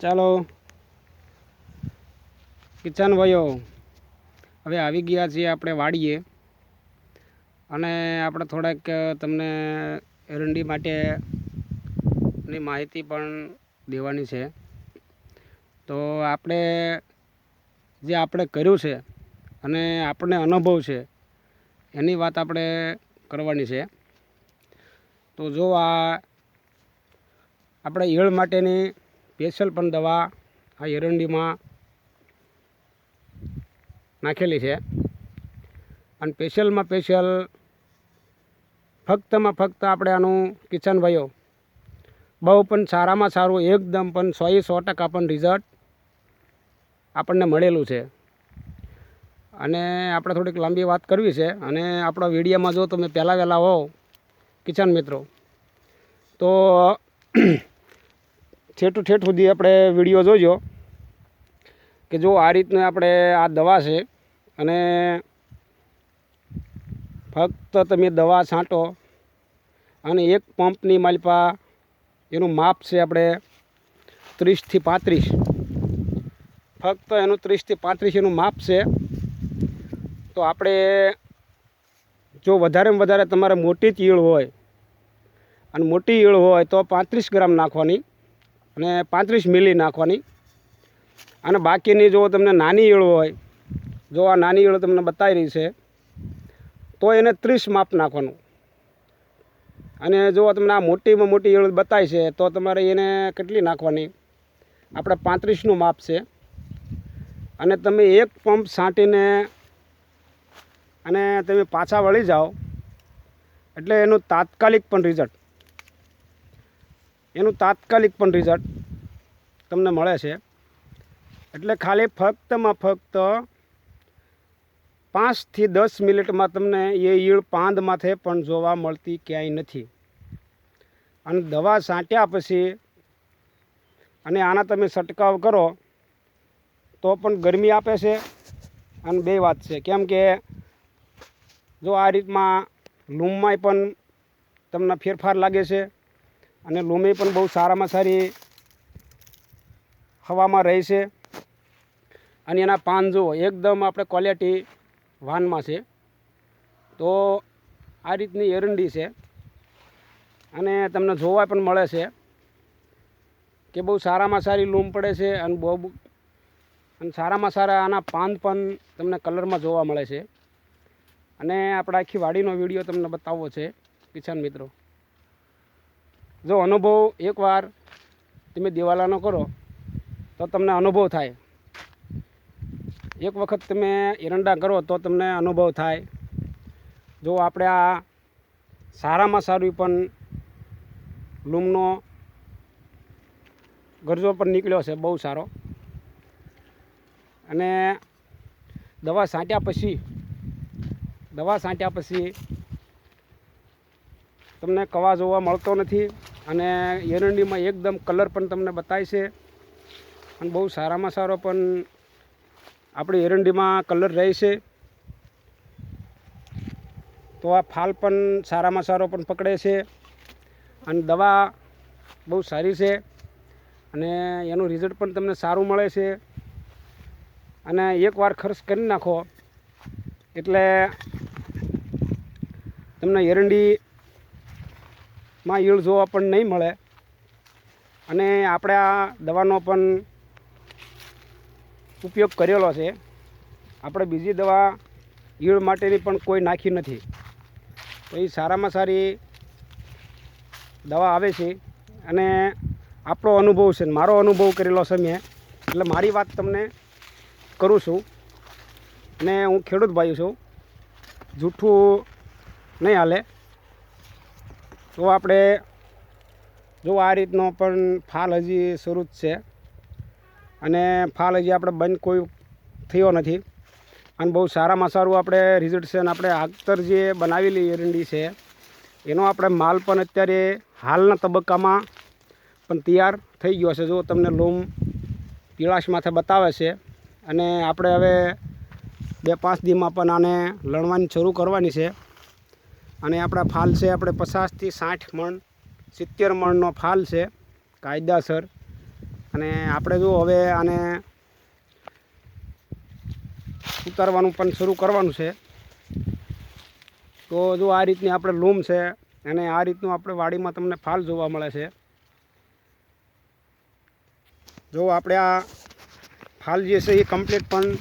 ચાલો. કિચન ભાઈઓ, હવે આવી ગયા છીએ આપણે વાડીએ. અને આપણે થોડાક તમને એરંડી માટેની માહિતી પણ દેવાની છે. તો આપણે જે આપણે કર્યું છે અને આપણને અનુભવ છે, એની વાત આપણે કરવાની છે. તો જો આ આપણે ઈયળ માટેની સ્પેશિયલ પણ દવા આ એરંડીમાં નાખેલી છે. અને સ્પેશિયલમાં સ્પેશિયલ ફક્તમાં ફક્ત આપણે આનું કિચન ભાઈઓ બહુ પણ સારામાં સારું, એકદમ પણ સો એ સો ટકા પણ રિઝલ્ટ આપણને મળેલું છે. અને આપણે થોડીક લાંબી વાત કરવી છે. અને આપણા વિડીયોમાં જો તમે પહેલાં વહેલા હો કિચન મિત્રો, તો ઠેઠું ઠેઠ સુધી આપણે વીડિયો જોજો કે જો આ રીતને આપણે આ દવા છે અને ફક્ત તમે દવા છાંટો અને એક પંપની માલપા એનું માપ છે આપણે ત્રીસથી પાંત્રીસ. ફક્ત એનું ત્રીસથી પાંત્રીસ એનું માપ છે. તો આપણે જો વધારેમાં વધારે તમારે મોટી જ ઈયળ હોય અને મોટી ઈળ હોય તો પાંત્રીસ ગ્રામ નાખવાની. અને પાંત્રીસ મિલી નાખવાની. અને બાકીની જો તમને નાની ઈળ હોય, જો આ નાની ઈળ તમને બતાવી રહી છે, તો એને ત્રીસ માપ નાખવાનું. અને જો તમને આ મોટીમાં મોટી ઈળ બતાવી છે, તો તમારે એને કેટલી નાખવાની? આપણે પાંત્રીસનું માપ છે. અને તમે એક પંપ છાંટીને અને તમે પાછા વળી જાઓ. એટલે એનું તાત્કાલિક પણ રિઝલ્ટ એનું તાત્કાલિક પણ રિઝલ્ટ તમને મળે છે. એટલે ખાલી ફક્તમાં ફક્ત પાંચથી દસ મિનિટમાં તમને એ ઈળ પાંદ માથે પણ જોવા મળતી ક્યાંય નથી. અને દવા છાંટ્યા પછી અને આના તમે છંટકાવ કરો, તો પણ ગરમી આપે છે. અને બે વાત છે, કેમ કે જો આ રીતમાં લૂમમાંય પણ તમને ફેરફાર લાગે છે અને લૂમે પણ બહુ સારામાં સારી હવામાં રહે છે. અને એના પાન જુઓ એકદમ આપણે ક્વોલિટી વાનમાં છે. તો આ રીતની એરંડી છે. અને તમને જોવા પણ મળે છે કે બહુ સારામાં સારી લૂમ પડે છે અને બહુ અને સારામાં સારા આના પાન પણ તમને કલરમાં જોવા મળે છે. અને આપણે આખી વાડીનો વીડિયો તમને બતાવવો છે. કિસાન મિત્રો. જો અનુભવ એકવાર તમે દિવાલાનો કરો, તો તમને અનુભવ થાય. એક વખત તમે એરંડા કરો, તો તમને અનુભવ થાય. જો આપણે આ સારામાં સારું પણ લૂમનો ગરજો પણ નીકળ્યો છે, બહુ સારો. અને દવા છાંટ્યા પછી, દવા છાંટ્યા પછી તમને કવા જોવા મળતો નથી. અને એરંડીમાં એકદમ કલર પણ તમને બતાય છે. અને બહુ સારામાં સારો પણ આપણી એરંડીમાં કલર રહે છે. તો આ ફાલ પણ સારામાં સારો પણ પકડે છે. અને દવા બહુ સારી છે. અને એનું રિઝલ્ટ પણ તમને સારું મળે છે. અને એકવાર ખર્ચ કરી નાખો. એટલે તમને એરંડીમાં ઈળ જોવા પણ નહીં મળે. અને આપણે આ દવાનો પણ ઉપયોગ કરેલો છે. આપણે બીજી દવા ઈળ માટેની પણ કોઈ નાખી નથી. તો એ સારામાં સારી દવા આવે છે. અને આપણો અનુભવ છે મારો અનુભવ કરેલો છે મેં. એટલે મારી વાત તમને કરું છું. અને હું ખેડૂત ભાઈ છું. જૂઠું નહીં હાલે. તો આપણે જો આ રીતનો પણ ફાલ હજી શરૂ જ છે. અને ફાલ હજી આપણે બંધ કોઈ થયો નથી. અને બહુ સારામાં સારું આપણે રિઝલ્ટ છે અને આપણે આગતર જે બનાવેલી એરંડી છે, એનો આપણે માલ પણ અત્યારે હાલના તબક્કામાં પણ તૈયાર થઈ ગયો છે. જો તમને લૂમ પીળાશ માથે બતાવે છે અને આપણે હવે બે પાંચ દીમાં પણ આને લણવાની શરૂ કરવાની છે. અને આપણા ફાલ છે, આપણે પચાસથી સાઠ મણ, સિત્તેર મણનો ફાલ છે, કાયદાસર. અને આપણે જો હવે આને ઉતારવાનું પણ શરૂ કરવાનું છે. તો જો આ રીતની આપણે લૂમ છે, અને આ રીતનું આપણે વાડીમાં તમને ફાલ જોવા મળે છે. જો આપણે આ ફાલ જે છે એ કમ્પ્લીટ પણ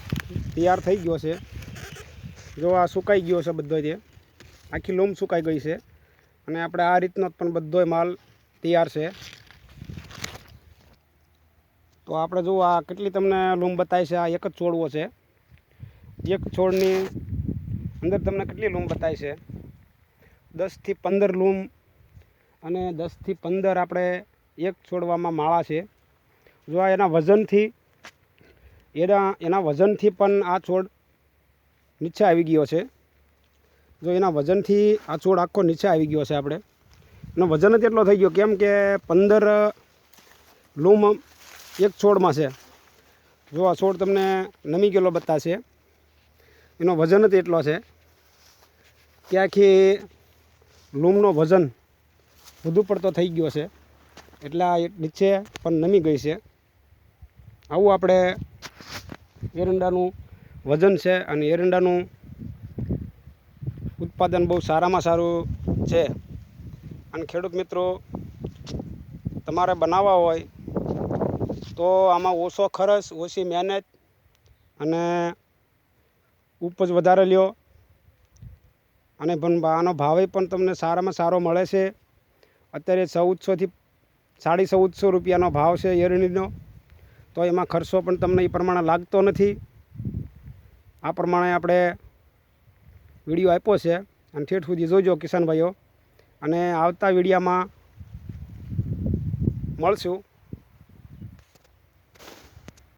તૈયાર થઈ ગયો છે. જો આ સુકાઈ ગયો છે બધો જે. આખી લૂમ સુકાઈ ગઈ છે. અને આપણે આ રીતનો પણ બધોય માલ તૈયાર છે. તો આપણે જુઓ આ કેટલી તમને લૂમ બતાવી છે, આ એક જ છોડવો છે. એક છોડની અંદર તમને કેટલી લૂમ બતાવી છે? દસથી પંદર લૂમ અને દસથી પંદર આપણે એક છોડવામાં માળા છે. જો આ એના વજનથી, એના એના વજનથી પણ આ છોડ નીચે આવી ગયો છે. જો એના વજનથી આ છોડ આખો નીચે આવી ગયો છે આપણે. એનો વજન જ એટલો થઈ ગયો કેમ કે પંદર લૂમ એક છોડમાં છે. જો આ છોડ તમને નમી ગયેલો બતાશે. એનો વજન જ એટલો છે. કે આખી લૂમનો વજન વધુ પડતો થઈ ગયો છે. એટલે આ નીચે પણ નમી ગઈ છે. આવું આપણે એરંડાનું વજન છે અને એરંડાનું ઉત્પાદન બહુ સારામાં સારું છે. અને ખેડૂત મિત્રો, તમારે બનાવવા હોય તો આમાં ઓછો ખર્ચ, ઓછી મહેનત અને ઉપજ વધારે લ્યો. અને પણ આનો ભાવે પણ તમને સારામાં સારો મળે છે. અત્યારે ચૌદસોથી સાડી ચૌદસો રૂપિયાનો ભાવ છે એરણીનો તો એમાં ખર્ચો પણ તમને એ પ્રમાણે લાગતો નથી. આ પ્રમાણે આપણે વીડિયો આપ્યો છે. અને ઠેઠ સુધી જોજો કિસાનભાઈઓ અને આવતા વિડીયામાં મળશું.